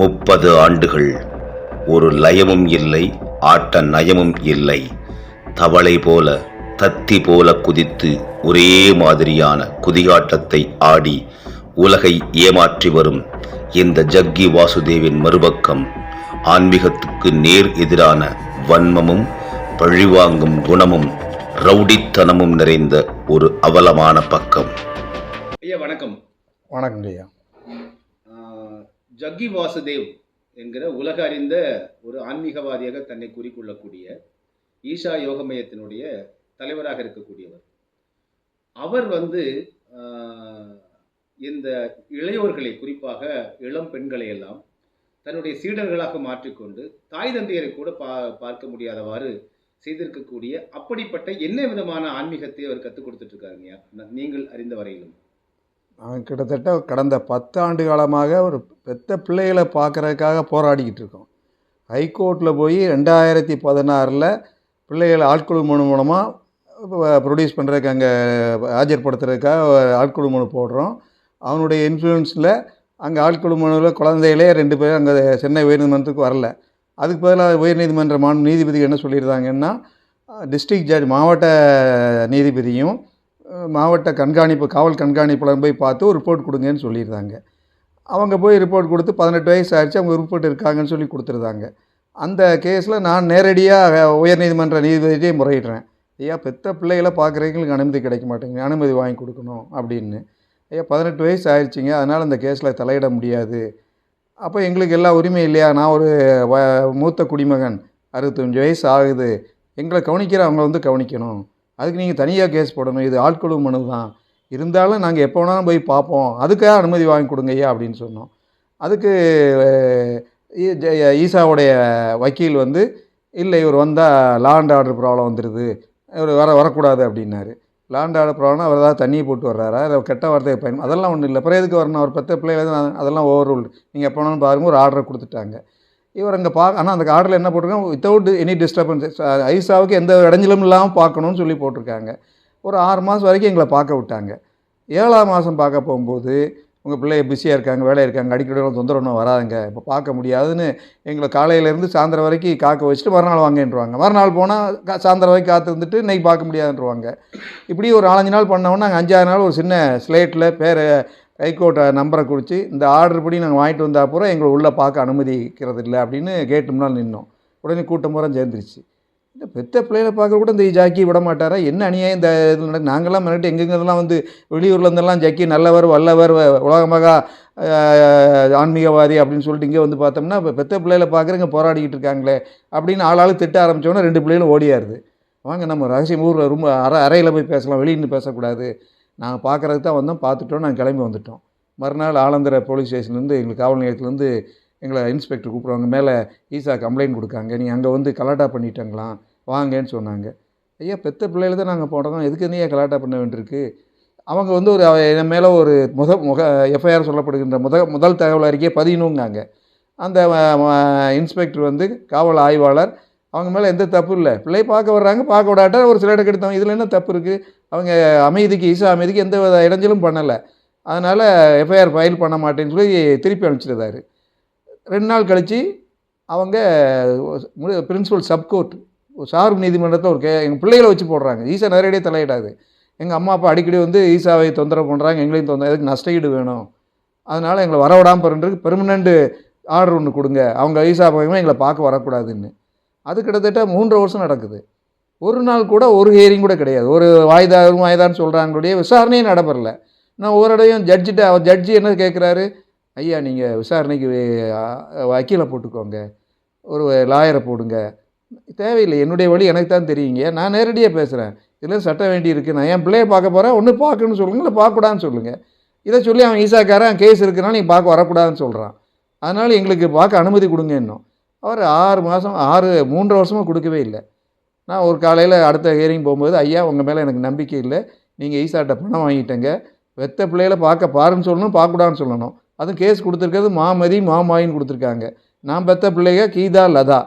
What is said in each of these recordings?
முப்பது ஆண்டுகள். ஒரு லயமும் இல்லை ஆட்ட நயமும் இல்லை. தவளை போல தத்தி போல குதித்து ஒரே மாதிரியான குதியாட்டத்தை ஆடி உலகை ஏமாற்றி வரும் இந்த ஜக்கி வாசுதேவின் மறுபக்கம் ஆன்மீகத்துக்கு நேர் எதிரான வன்மமும் பழிவாங்கும் குணமும் ரவுடித்தனமும் நிறைந்த ஒரு அவலமான பக்கம். ஐயா வணக்கம். வணக்கங்க ஐயா ஜக்கி வாசுதேவ் என்கிற உலக அறிந்த ஒரு ஆன்மீகவாதியாக தன்னை கூறிக்கொள்ளக்கூடிய ஈஷா யோக மையத்தினுடைய தலைவராக இருக்கக்கூடியவர். அவர் வந்து இந்த இளையோர்களை குறிப்பாக இளம் பெண்களை எல்லாம் தன்னுடைய சீடர்களாக மாற்றிக்கொண்டு தாய் தந்தையரை கூட பா பார்க்க முடியாதவாறு செய்திருக்கக்கூடிய அப்படிப்பட்ட என்ன விதமான ஆன்மீகத்தை அவர் கற்றுக் கொடுத்துட்ருக்காருங்கய்யா நீங்கள் அறிந்த வரையிலும் அவன் கிட்டத்தட்ட கடந்த பத்து ஆண்டு காலமாக ஒரு பெத்த பிள்ளைகளை பார்க்கறதுக்காக போராடிக்கிட்டு இருக்கோம். ஹைகோர்ட்டில் போய் ரெண்டாயிரத்தி பதினாறில் பிள்ளைகளை ஆட்குழு மனு மூலமாக ப்ரொடியூஸ் பண்ணுறதுக்கு அங்கே ஆஜர்படுத்துறதுக்காக ஆட்குழு மனு போடுறோம். அவனுடைய இன்ஃப்ளூயன்ஸில் அங்கே ஆட்குழு மனுவில் குழந்தைகளே ரெண்டு பேரும் அங்கே சென்னை உயர்நீதிமன்றத்துக்கு வரல. அதுக்கு பதிலாக உயர்நீதிமன்ற மாநில நீதிபதி என்ன சொல்லியிருந்தாங்கன்னா டிஸ்ட்ரிக்ட் ஜட்ஜ் மாவட்ட நீதிபதியும் மாவட்ட கண்காணிப்பு காவல் கண்காணிப்பாளர் போய் பார்த்து ஒரு ரிப்போர்ட் கொடுங்கன்னு சொல்லியிருந்தாங்க அவங்க போய் ரிப்போர்ட் கொடுத்து பதினெட்டு வயசு ஆயிடுச்சு அவங்க ரிப்போர்ட் இருக்காங்கன்னு சொல்லி கொடுத்துருந்தாங்க அந்த கேஸில் நான் நேரடியாக உயர்நீதிமன்ற நீதிபதியே முறையிடுறேன். ஐயா பெத்த பிள்ளைகளை பார்க்குறவங்களுக்கு அனுமதி கிடைக்க மாட்டேங்குது அனுமதி வாங்கி கொடுக்கணும் அப்படின்னு. ஐயா பதினெட்டு வயசு ஆயிடுச்சிங்க அதனால் அந்த கேஸில் தலையிட முடியாது. அப்போ எங்களுக்கு எல்லா உரிமையும் இல்லையா? நான் ஒரு வ மூத்த குடிமகன் அறுபத்தஞ்சு வயசு ஆகுது. எங்களை கவனிக்கிற அவங்கள வந்து கவனிக்கணும். அதுக்கு நீங்கள் தனியாக கேஸ் போடணும். இது ஆட்குழு மனு தான் இருந்தாலும் நாங்கள் எப்போ வேணாலும் போய் பார்ப்போம் அதுக்காக அனுமதி வாங்கி கொடுங்க ஐயா அப்படின்னு சொன்னோம். அதுக்கு ஈசாவுடைய வக்கீல் வந்து இல்லை இவர் வந்தால் லாண்ட் ஆர்டர் ப்ராப்ளம் வந்துடுது இவர் வர வரக்கூடாது அப்படின்னாரு. லாண்ட் ஆர்டர் ப்ராப்ளம்னா அவர் ஏதாவது தண்ணியை போட்டு வர்றாரா? இல்லை கெட்ட வார்த்தையை பயன் அதெல்லாம் ஒன்றும் இல்லை. அப்புறம் எதுக்கு வரணும்? அவர் பத்து பிள்ளைகள் அதெல்லாம் ஓவர் ரூல் நீங்கள் எப்போ வேணாலும் பாருங்க. ஒரு ஆர்டரை கொடுத்துட்டாங்க. இவர் அங்கே பார்க்க ஆனால் அந்த ஆர்டரில் என்ன போட்டிருக்காங்க வித்தவுட் எனி டிஸ்டர்பன்ஸ் ஐசாவுக்கு எந்த இடைஞ்சலும் இல்லாமல் பார்க்கணும்னு சொல்லி போட்டிருக்காங்க. ஒரு ஆறு மாதம் வரைக்கும் எங்களை பார்க்க விட்டாங்க. ஏழாம் மாதம் பார்க்க போகும்போது உங்கள் பிள்ளைய பிஸியாக இருக்காங்க வேலையாக இருக்காங்க அடிக்கடியெல்லாம் தொந்தரவு ஒன்றும் வராதுங்க. இப்போ பார்க்க முடியாதுன்னு எங்களை காலையிலேருந்து சாயந்தரம் வரைக்கும் காக்க வச்சுட்டு மறுநாள் வாங்கன்றுவாங்க. மறுநாள் போனால் கா சாயந்தரம் வரைக்கும் காத்து இருந்துட்டு இன்றைக்கி பார்க்க முடியாதுன்றவாங்க. இப்படி ஒரு நாலஞ்சு நாள் பண்ணோன்னா நாங்கள் அஞ்சாறு நாள் ஒரு சின்ன ஸ்லேட்டில் பேர் ஹைகோர்ட்டை நம்பரை குறித்து இந்த ஆர்டர் படி நாங்கள் வாங்கிட்டு வந்தால் அப்புறம் எங்களை உள்ளே பார்க்க அனுமதிக்கிறது இல்லை அப்படின்னு கேட்டு முன்னால் நின்னோம். உடனே கூட்டம் பூரா சேர்ந்துருச்சு. இந்த பெத்த பிள்ளைகளை பார்க்க கூட இந்த ஜாக்கி விட மாட்டாரா? என்ன அநியாயம் இந்த இதில் நடக்கு நாங்கள்லாம் மிரட்டு எங்கெங்கெல்லாம் வந்து வெளியூர்லேருந்தெல்லாம் ஜாக்கி நல்லவர் வல்லவர் வ- ஆன்மீகவாதி அப்படின்னு சொல்லிட்டு இங்கே வந்து பார்த்தோம்னா இப்போ பெத்த பிள்ளைகளை பார்க்குறங்க போராடிக்கிட்டு இருக்காங்களே அப்படின்னு ஆளாளு திட்ட ஆரம்பித்தோன்னே ரெண்டு பிள்ளைகளும் ஓடியாருது. வாங்க நம்ம ரகசியம் ஊரில் ரொம்ப அற அறையில் போய் பேசலாம் வெளியின்னு பேசக்கூடாது. நாங்கள் பார்க்குறதுக்கு தான் வந்தோம் பார்த்துட்டோம் நாங்கள் கிளம்பி வந்துட்டோம். மறுநாள் ஆலந்தர போலீஸ் ஸ்டேஷன்லேருந்து எங்களுக்கு காவல் நிலையத்துலேருந்து எங்களை இன்ஸ்பெக்டர் கூப்பிடுவாங்க. மேலே ஈசா கம்ப்ளைண்ட் கொடுக்காங்க. நீ அங்கே வந்து கலாட்டா பண்ணிட்டாங்களாம் வாங்கன்னு சொன்னாங்க. ஐயா பெத்த பிள்ளையில தான் நாங்கள் போடுறோம் எதுக்கு நீ கலாட்டா பண்ண வேண்டியிருக்கு? அவங்க வந்து ஒரு அவ- என் மேலே ஒரு முத முக எஃப்ஐஆர் சொல்லப்படுகின்ற முத முதல் தகவல் அறிக்கையை பதியணுங்காங்க அந்த இன்ஸ்பெக்டர் வந்து காவல் ஆய்வாளர் அவங்க மேலே எந்த தப்பு இல்லை. பிள்ளை பார்க்க வர்றாங்க பார்க்க விடாட்டா ஒரு சில இடம் கெடுத்தவங்க இதில் என்ன தப்பு இருக்குது அவங்க அமைதிக்கு ஈசா அமைதிக்கு எந்த வித இடைஞ்சலும் பண்ணலை. அதனால் எஃப்ஐஆர் ஃபைல் பண்ண மாட்டேன்னு சொல்லி திருப்பி அனுப்பிச்சிருந்தாரு. ரெண்டு நாள் கழித்து அவங்க பிரின்சிபல் சப்கோர்ட் சார்பு நீதிமன்றத்தில் ஒரு கே எங்கள் பிள்ளைகளை வச்சு போடுறாங்க. ஈசா நேரடியாக தலையிடாது. எங்கள் அம்மா அப்பா அடிக்கடி வந்து ஈசாவை தொந்தரவு பண்ணுறாங்க எங்களையும் தொந்தரவு எதுக்கு நஷ்டஈடு வேணும்? அதனால் எங்களை வரவிடாமல் பண்ணுறதுக்கு பெர்மனண்ட் ஆர்டர் ஒன்று கொடுங்க. அவங்க ஈசா பையன் எங்களை பார்க்க வரக்கூடாதுன்னு. அது கிட்டத்தட்ட மூன்று வருஷம் நடக்குது. ஒரு நாள் கூட ஒரு ஹியரிங் கூட கிடையாது. ஒரு வாய்தா வாய்தான்னு சொல்கிறாங்களுடைய விசாரணையும் நடைபெறல. நான் ஒரு ஜட்ஜிட்ட அவர் ஜட்ஜி என்ன கேட்குறாரு ஐயா நீங்கள் விசாரணைக்கு வக்கீலை போட்டுக்கோங்க. ஒரு லாயரை போடுங்க. தேவையில்லை. என்னுடைய வழி எனக்கு தான் தெரியுங்க. நான் நேரடியாக பேசுகிறேன் இதில் சட்டம் வேண்டி இருக்குது நான் என் பிள்ளைய பார்க்க போகிறேன் ஒன்று பார்க்கணும்னு சொல்லுங்கள் இல்லை பார்க்கக்கூடாதுன்னு சொல்லுங்கள் இதை சொல்லி அவன் ஈசாக்காரன் கேஸ் இருக்கிறனால நீ பார்க்க வரக்கூடாதுன்னு சொல்கிறான் அதனால் எங்களுக்கு பார்க்க அனுமதி கொடுங்க இன்னும் அவர் ஆறு மாதம் ஆறு மூன்று வருஷமாக கொடுக்கவே இல்லை. நான் ஒரு காலையில் அடுத்த ஹியரிங் போகும்போது ஐயா உங்கள் மேலே எனக்கு நம்பிக்கை இல்லை. நீங்கள் ஈசாட்ட பணம் வாங்கிட்டேங்க. வெத்த பிள்ளையில பார்க்க பாருன்னு சொல்லணும் பார்க்கக்கூடாதுன்னு சொல்லணும். அதுவும் கேஸ் கொடுத்துருக்கிறது மாமதி மாமாயின்னு கொடுத்துருக்காங்க. நான் பெத்த பிள்ளைக கீதா லதா.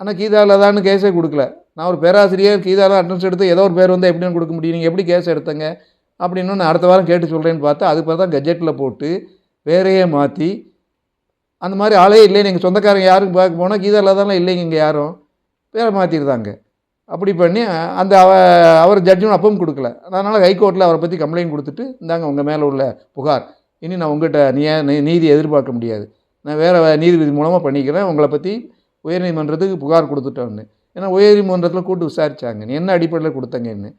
ஆனால் கீதா லதான்னு கேஸே கொடுக்கல. நான் ஒரு பேராசிரியர் கீதாலாம் அட்டன்ஸ் எடுத்து ஏதோ ஒரு பேர் வந்து எப்படின்னு கொடுக்க முடியும்? நீங்கள் எப்படி கேஸ் எடுத்தங்க? அப்படின்னு நான் அடுத்த வாரம் கேட்டு சொல்கிறேன்னு பார்த்தா அதுக்கு தான் கட்ஜெட்டில் போட்டு பேரையே மாற்றி அந்த மாதிரி ஆளே இல்லைன்னு எங்கள் சொந்தக்காரங்க யாரும் பார்க்க போனால் கீதா இல்லாதாலும் இல்லைங்க இங்கே யாரும். பேரை மாற்றிருந்தாங்க அப்படி பண்ணி அந்த அவ அவர் ஜட்ஜும் அப்பவும் கொடுக்கல. அதனால் ஹைகோர்ட்டில் அவரை பற்றி கம்ப்ளைண்ட் கொடுத்துட்டு இந்தாங்க உங்கள் மேலே உள்ள புகார். இனி நான் உங்கள்கிட்ட நீ நீதி எதிர்பார்க்க முடியாது. நான் வேறு நீதிபதி மூலமாக பண்ணிக்கிறேன். உங்களை பற்றி உயர்நீதிமன்றத்துக்கு புகார் கொடுத்துட்டோன்னு. ஏன்னா உயர்நீதிமன்றத்தில் கூட்டு விசாரித்தாங்க நீ என்ன அடிப்படையில் கொடுத்தங்கன்னு.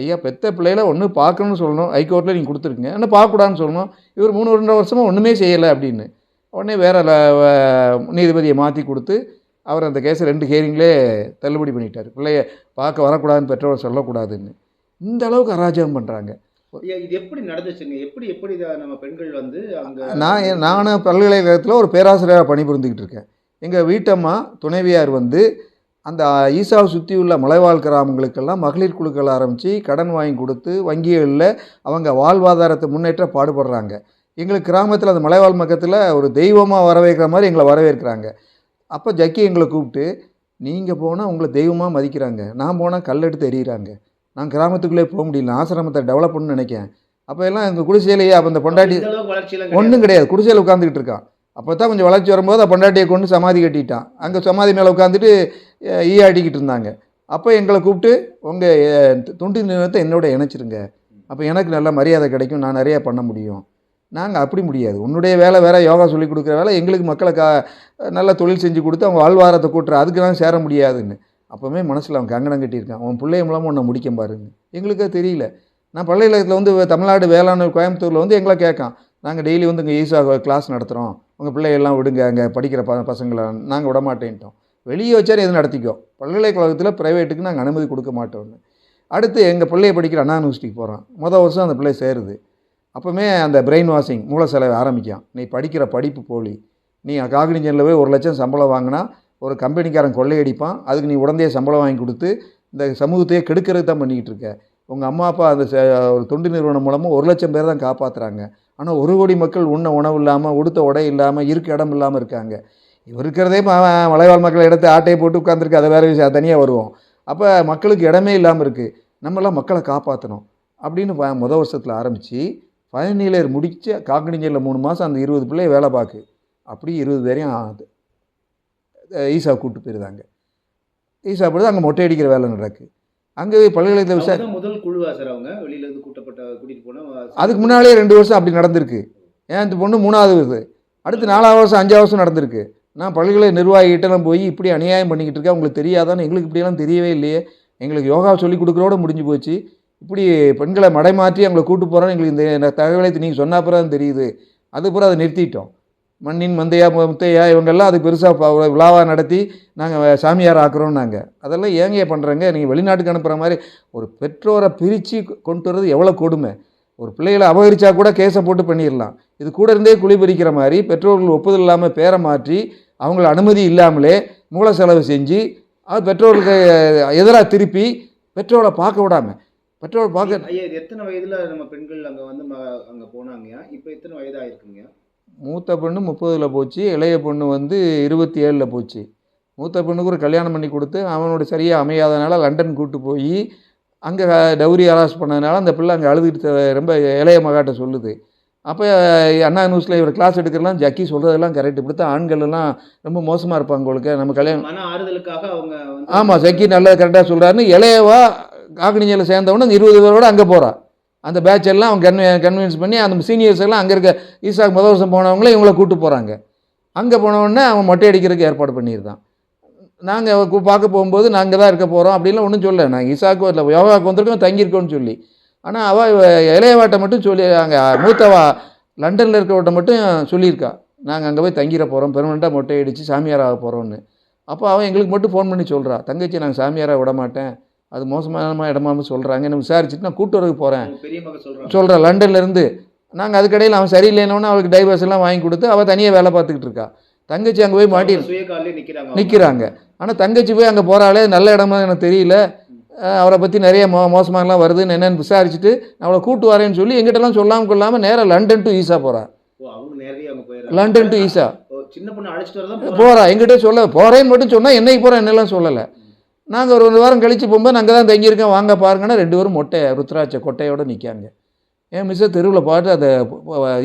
ஐயா பெத்த பிள்ளையில ஒன்று பார்க்கணும்னு சொல்லணும். ஹைகோர்ட்டில் நீங்கள் கொடுத்துருக்கீங்க. என்ன பார்க்கக்கூடாதுன்னு சொல்லணும். இவர் மூணு ரெண்டு வருஷமாக ஒன்றுமே செய்யலை அப்படின்னு. உடனே வேற நீதிபதியை மாற்றி கொடுத்து அவர் அந்த கேஸை ரெண்டு ஹியரிங்லேயே தள்ளுபடி பண்ணிட்டார். பிள்ளைய பார்க்க வரக்கூடாதுன்னு பெற்றோர் சொல்லக்கூடாதுன்னு. இந்த அளவுக்கு அராஜகம் பண்ணுறாங்க இது எப்படி நடந்துச்சுங்க? எப்படி எப்படி நம்ம பெண்கள் வந்து அங்க நான் நானும் பல்கலைக்கழகத்தில் ஒரு பேராசிரியராக பணிபுரிந்துக்கிட்டு இருக்கேன். எங்கள் வீட்டம்மா துணைவியார் வந்து அந்த ஈசாவை சுற்றி உள்ள மலைவாழ் கிராமங்களுக்கெல்லாம் மகளிர் குழுக்கள் ஆரம்பித்து கடன் வாங்கி கொடுத்து வங்கிகளில் அவங்க வாழ்வாதாரத்தை முன்னேற்ற பாடுபடுறாங்க. எங்களுக்கு கிராமத்தில் அந்த மலைவாழ் மக்கத்தில் ஒரு தெய்வமாக வரவேற்கிற மாதிரி எங்களை வரவேற்கிறாங்க. அப்போ ஜக்கி எங்களை கூப்பிட்டு நீங்கள் போனால் உங்களை தெய்வமாக மதிக்கிறாங்க. நான் போனால் கல்லெடுத்து எறிகிறாங்க. நான் கிராமத்துக்குள்ளே போக முடியல. ஆசிரமத்தை டெவலப் பண்ணணும்னு நினைக்கேன் அப்போ எல்லாம் எங்கள் குடிசையிலேயே அப்போ இந்த பொண்டாட்டி ஒன்றும் கிடையாது. குடிசையில் உட்காந்துக்கிட்டு இருக்கான். அப்போ தான் கொஞ்சம் வளர்ச்சி வரும்போது பொண்டாட்டியை கொண்டு சமாதி கட்டிட்டான். அங்கே சமாதி மேலே உட்காந்துட்டு ஈ ஆட்டிக்கிட்டு இருந்தாங்க. அப்போ எங்களை கூப்பிட்டு உங்கள் துண்டு நிறுவனத்தை என்னோட இணைச்சிருங்க. அப்போ எனக்கு நல்ல மரியாதை கிடைக்கும். நான் நிறையா பண்ண முடியும். நாங்கள் அப்படி முடியாது. உன்னுடைய வேலை வேறு யோகா சொல்லி கொடுக்குற வேலை எங்களுக்கு மக்களை கா நல்ல தொழில் செஞ்சு கொடுத்து அவங்க வாழ்வாரத்தை கூட்டுற அதுக்கு சேர முடியாதுன்னு. அப்போவுமே மனசில் அவன் கங்கணம் கட்டியிருக்கான். உன் பிள்ளைய மூலமாக உன்னை முடிக்க பாருங்க எங்களுக்கு தெரியல. நான் பல்கலைக்கழகத்தில் வந்து தமிழ்நாடு வேளாண் கோயம்புத்தூரில் வந்து எங்களை கேட்கான். நாங்கள் டெய்லி வந்து இங்கே ஈஸா கிளாஸ் நடத்துகிறோம் உங்கள் பிள்ளையெல்லாம் விடுங்க அங்கே படிக்கிற ப பசங்களை நாங்கள் விட மாட்டேன்ட்டோம் வெளியே வச்சாரு எது நடத்திக்கோ. பல்கலைக்கழகத்தில் ப்ரைவேட்டுக்கு நாங்கள் அனுமதி கொடுக்க மாட்டோம்னு. அடுத்து எங்கள் பிள்ளைய படிக்கிற அண்ணா யூனிவர்சிட்டிக்கு போகிறோம் மொதல் வருஷம் அந்த பிள்ளை சேருது. அப்போவுமே அந்த பிரெயின் வாஷிங் மூல செலவை ஆரம்பிக்கும் நீ படிக்கிற படிப்பு போலி. நீ காக்னிஜனில் போய் ஒரு லட்சம் சம்பளம் வாங்கினா ஒரு கம்பெனிக்காரன் கொள்ளையடிப்பான். அதுக்கு நீ உடனே சம்பளம் வாங்கி கொடுத்து இந்த சமூகத்தையே கெடுக்கிறது தான் பண்ணிக்கிட்டு இருக்க. உங்கள் அம்மா அப்பா அந்த ச- ஒரு தொண்டு நிறுவனம் மூலமாக ஒரு லட்சம் பேர் தான் காப்பாற்றுறாங்க ஆனால் ஒரு கோடி மக்கள் உண்ண உணவு இல்லாமல் உடுத்த உடை இல்லாமல் இருக்க இடம் இல்லாமல் இருக்காங்க. இவர் இருக்கிறதே மலைவாழ் மக்கள் எடுத்து ஆட்டையை போட்டு உட்காந்துருக்கு அதை வேறு விஷயம் தனியாக வருவோம். அப்போ மக்களுக்கு இடமே இல்லாமல் இருக்குது நம்மளாம் மக்களை காப்பாற்றணும் அப்படின்னு முத வருஷத்தில் ஆரம்பித்து ஃபைனல் இயர் முடித்து காக்கணிஞ்சலில் மூணு மாதம் அந்த இருபது பிள்ளை வேலை பார்க்கு அப்படி இருபது பேரையும் ஆகுது. ஈசா கூப்பிட்டு போயிருந்தாங்க. ஈசா போய் அங்கே மொட்டை அடிக்கிற வேலை நடக்கு. அங்கே பல்கலைக்கழகத்தில் விசா அவங்க தான் முதல் குழுவா சார் அவங்க? வெளியில இருந்து கூட்டப்பட்ட கூட்டிட்டு போனா அதுக்கு முன்னாலே ரெண்டு வருஷம் அப்படி நடந்திருக்கு. ஏன் இந்த பொண்ணு மூணாவது வருது அடுத்து நாலாவது வருஷம் அஞ்சாவது வருஷம் நடந்திருக்கு. நான் பல்கலை நிர்வாகிகிட்டலாம் போய் இப்படி அநியாயம் பண்ணிக்கிட்டு இருக்கேன். உங்களுக்கு தெரியாதான்னு எங்களுக்கு இப்படியெல்லாம் தெரியவே இல்லையே. எங்களுக்கு யோகா சொல்லி கொடுக்குறோட முடிஞ்சு போச்சு. இப்படி பெண்களை மடைமாற்றி அவங்களை கூட்டு போகிறோன்னு எங்களுக்கு இந்த தகவலை நீங்கள் சொன்ன அப்புறம் தான் தெரியுது. அதுக்கப்புறம் அதை நிறுத்திட்டோம். மண்ணின் மந்தையா முத்தையா இவங்கெல்லாம் அது பெருசாக விழாவாக நடத்தி நாங்கள் சாமியார் ஆக்குறோம் நாங்கள் அதெல்லாம் ஏங்க பண்ணுறேங்க நீங்கள் வெளிநாட்டுக்கு அனுப்புகிற மாதிரி ஒரு பெற்றோரை பிரித்து கொண்டு வர்றது எவ்வளோ கொடுமை. ஒரு பிள்ளைகளை அபகரிச்சா கூட கேஸை போட்டு பண்ணிடலாம் இது கூட இருந்தே குழி பறிக்கிற மாதிரி பெற்றோர்கள் ஒப்புதல் இல்லாமல் பேரை மாற்றி அவங்கள அனுமதி இல்லாமலே மூல செலவு செஞ்சு அது பெற்றோர்களுக்கு எதிராக திருப்பி பெற்றோரை பார்க்க விடாம பெற்றோர் பார்க்க ஐயா இது எத்தனை வயதுல நம்ம பெண்கள் அங்க வந்து அங்க போனாங்கயா இப்போ எத்தனை வயதா இருக்குங்க மூத்த பொண்ணு முப்பதில் போச்சு இளைய பொண்ணு வந்து இருபத்தி ஏழில் போச்சு. மூத்த பொண்ணுக்கு ஒரு கல்யாணம் பண்ணி கொடுத்து அவனோட சரியாக அமையாதனால லண்டன் கூட்டு போய் அங்கே டவுரி அராஸ் பண்ணதுனால அந்த பிள்ளை அங்கே அழுதுகிட்டு ரொம்ப இளைய மகாட்ட சொல்லுது. அப்போ அண்ணா நியூஸில் இவர் கிளாஸ் எடுக்கிறலாம் ஜக்கி சொல்கிறதெல்லாம் கரெக்ட் இப்படி தான் ஆண்கள் எல்லாம் ரொம்ப மோசமாக இருப்பாங்க உங்களுக்கு நம்ம கல்யாணம் ஆறுதலுக்காக அவங்க ஆமாம் ஜக்கி நல்லா கரெக்டாக சொல்கிறாருன்னு இளையவா காக்கணிஞ்சில் சேர்ந்தவொடனே அந்த இருபது பேரோட அங்கே போகிறான் அந்த பேட்ச் எல்லாம் அவங்க கன்வி கன்வின்ஸ் பண்ணி அந்த சீனியர்ஸ் எல்லாம் அங்கே இருக்க ஈசாக் முத வருஷம் போனவங்களே இவங்கள கூட்டு போகிறாங்க அங்கே போனவுடனே அவன் மொட்டை அடிக்கிறதுக்கு ஏற்பாடு பண்ணியிருந்தான். நாங்கள் பார்க்க போகும்போது நாங்கள் தான் இருக்க போகிறோம் அப்படின்லாம் ஒன்றும் சொல்லலை. நாங்கள் ஈசாக்கு இல்லை யோகாவுக்கு வந்திருக்கோம் தங்கியிருக்கோம்னு சொல்லி. ஆனால் அவள் இளையவாட்டை மட்டும் சொல்லி அங்கே மூத்தவா லண்டனில் இருக்கிறவட்ட மட்டும் சொல்லியிருக்கா. நாங்கள் அங்கே போய் தங்கிட போகிறோம் பெர்மனெண்ட்டாக மொட்டை அடித்து சாமியார் ஆக போகிறோன்னு அப்போ அவன் எங்களுக்கு மட்டும் ஃபோன் பண்ணி சொல்கிறா தங்கச்சி நாங்கள் சாமியாராக விட மாட்டேன் அது மோசமான இடமாம சொல்கிறாங்க என்ன விசாரிச்சுட்டு நான் கூட்டு வரக்கு போகிறேன் சொல்கிறேன் லண்டன்லேருந்து நாங்கள் அதுக்கடையில் அவன் சரியில்லைன்னொன்னே அவளுக்கு டைவர்ஸ் எல்லாம் வாங்கி கொடுத்து அவள் தனியாக வேலை பார்த்துக்கிட்டு இருக்கா. தங்கச்சி அங்கே போய் மாட்டி. நிற்கிறாங்க ஆனால் தங்கச்சி போய் அங்கே போகிறாளே நல்ல இடமா எனக்கு தெரியல. அவரை பற்றி நிறைய மோ மோசமாகலாம் வருதுன்னு என்னென்னு விசாரிச்சுட்டு அவளை கூட்டு வரேன்னு சொல்லி எங்கிட்டலாம் சொல்லாமல் கொள்ளாமல் நேராக லண்டன் டு ஈசா போகிறா ஓ அவங்க நேரடியா அவங்க போயிடுறாங்க லண்டன் டு ஈசா ஓ, சின்ன பொண்ணு அழைச்சிட்டு வரதான் போறாங்க. போகிறா எங்கிட்ட சொல்ல போகிறேன்னு மட்டும் சொன்னால் என்னைக்கு போகிறேன் என்னெல்லாம் சொல்லலை. நாங்கள் ஒரு ஒரு வாரம் கழித்து போகும்போது நாங்கள் தான் தங்கியிருக்கோம். வாங்க பாருங்கன்னா ரெண்டு பேரும் மொட்டை ருத்ராட்ச கொட்டையோடு நிற்காங்க ஏன் மிஸ்ஸை தெருவில் பார்த்து அதை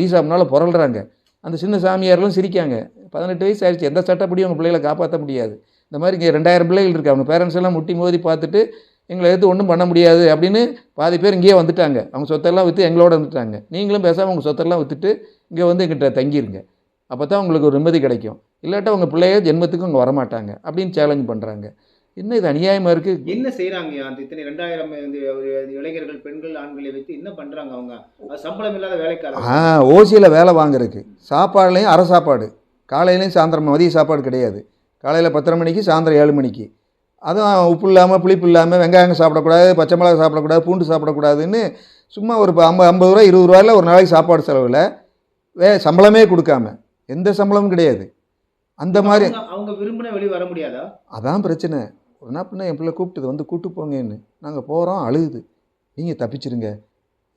ஈசா முன்னால் புரள்றாங்க. அந்த சின்ன சாமியாரெல்லாம் சிரிக்காங்க. பதினெட்டு வயசு ஆயிடுச்சு. எந்த சட்டப்படியும் உங்கள் பிள்ளைகளை காப்பாற்ற முடியாது. இந்த மாதிரி இங்கே ரெண்டாயிரம் பிள்ளைகள் இருக்குது அவங்க பேரண்ட்ஸ் எல்லாம் முட்டி மோதி பார்த்துட்டு எங்களை எடுத்து ஒன்றும் பண்ண முடியாது அப்படின்னு பாதி பேர் இங்கேயே வந்துட்டாங்க. அவங்க சொத்தெல்லாம் விற்று எங்களோட வந்துட்டாங்க. நீங்களும் பேசாமல் உங்கள் சொத்தெல்லாம் விற்றுட்டு இங்கே வந்து எங்கிட்ட தங்கிருங்க. அப்போ தான் உங்களுக்கு ஒரு நிம்மதி கிடைக்கும். இல்லாட்டா உங்கள் பிள்ளைய ஜென்மத்துக்கு அங்கே வரமாட்டாங்க அப்படின்னு சேலஞ்ச் பண்ணுறாங்க என்ன இது அநியாயமாக இருக்குது என்ன செய்யறாங்க அந்த இத்தனை ரெண்டாயிரம் இளைஞர்கள் பெண்கள் ஆண்களை வைத்து என்ன பண்றாங்க அவங்க? சம்பளம் இல்லாத வேலைக்காரங்க. ஆ ஓசியில் வேலை வாங்குறதுக்கு. சாப்பாடுலையும் அரை சாப்பாடு. காலையிலையும் சாயந்தரம் மதிய சாப்பாடு கிடையாது. காலையில் பத்தரை மணிக்கு சாயந்தரம் ஏழு மணிக்கு. அதுவும் உப்பு இல்லாமல் புளிப்பு இல்லாமல் வெங்காயம் சாப்பிடக்கூடாது பச்சை மிளகா சாப்பிடக்கூடாது பூண்டு சாப்பிடக்கூடாதுன்னு சும்மா ஒரு ஐம்பது ஐம்பது ரூபா இருபது ரூபாயில் ஒரு நாளைக்கு சாப்பாடு செலவில் வே சம்பளமே கொடுக்காம. எந்த சம்பளமும் கிடையாது. அந்த மாதிரி அவங்க- அவங்க விரும்பின வெளியே வர முடியாதா? அதான் பிரச்சனை. என்ன பண்ண என் பிள்ளை கூப்பிட்டது வந்து கூட்டு போங்கன்னு. நாங்கள் போகிறோம் அழுகுது. நீங்கள் தப்பிச்சிருங்க.